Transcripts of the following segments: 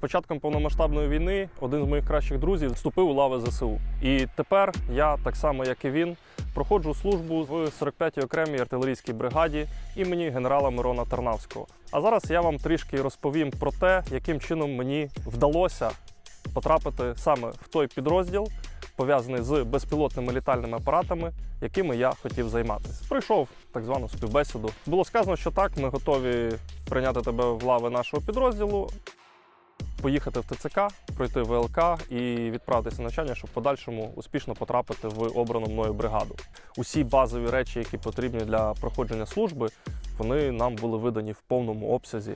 початком повномасштабної війни один з моїх кращих друзів вступив у лави ЗСУ. І тепер я, так само як і він, проходжу службу в 45-й окремій артилерійській бригаді імені генерала Мирона Тарнавського. А зараз я вам трішки розповім про те, яким чином мені вдалося потрапити саме в той підрозділ, пов'язаний з безпілотними літальними апаратами, якими я хотів займатися. Пройшов так звану співбесіду. Було сказано, що так, ми готові прийняти тебе в лави нашого підрозділу, поїхати в ТЦК, пройти ВЛК і відправитися на навчання, щоб в подальшому успішно потрапити в обрану мною бригаду. Усі базові речі, які потрібні для проходження служби, вони нам були видані в повному обсязі.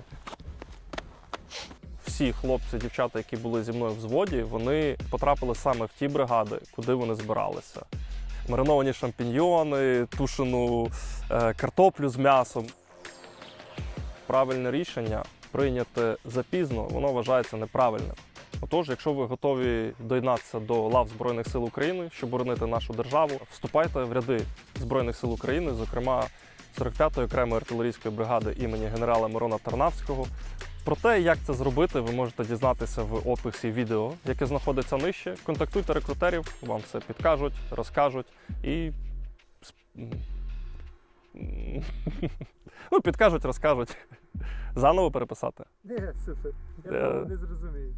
Всі хлопці, дівчата, які були зі мною в взводі, вони потрапили саме в ті бригади, куди вони збиралися. Мариновані шампіньйони, тушену е, картоплю з м'ясом. Правильне рішення прийняте запізно, воно вважається неправильним. Отож, якщо ви готові доєднатися до лав Збройних сил України, щоб боронити нашу державу, вступайте в ряди Збройних сил України, зокрема 45-ї окремої артилерійської бригади імені генерала Мирона Тарнавського. Про те, як це зробити, ви можете дізнатися в описі відео, яке знаходиться нижче. Контактуйте рекрутерів, вам все підкажуть, розкажуть і. Ну, підкажуть, розкажуть. Заново переписати. Ні, супер. Я Е. не зрозумію.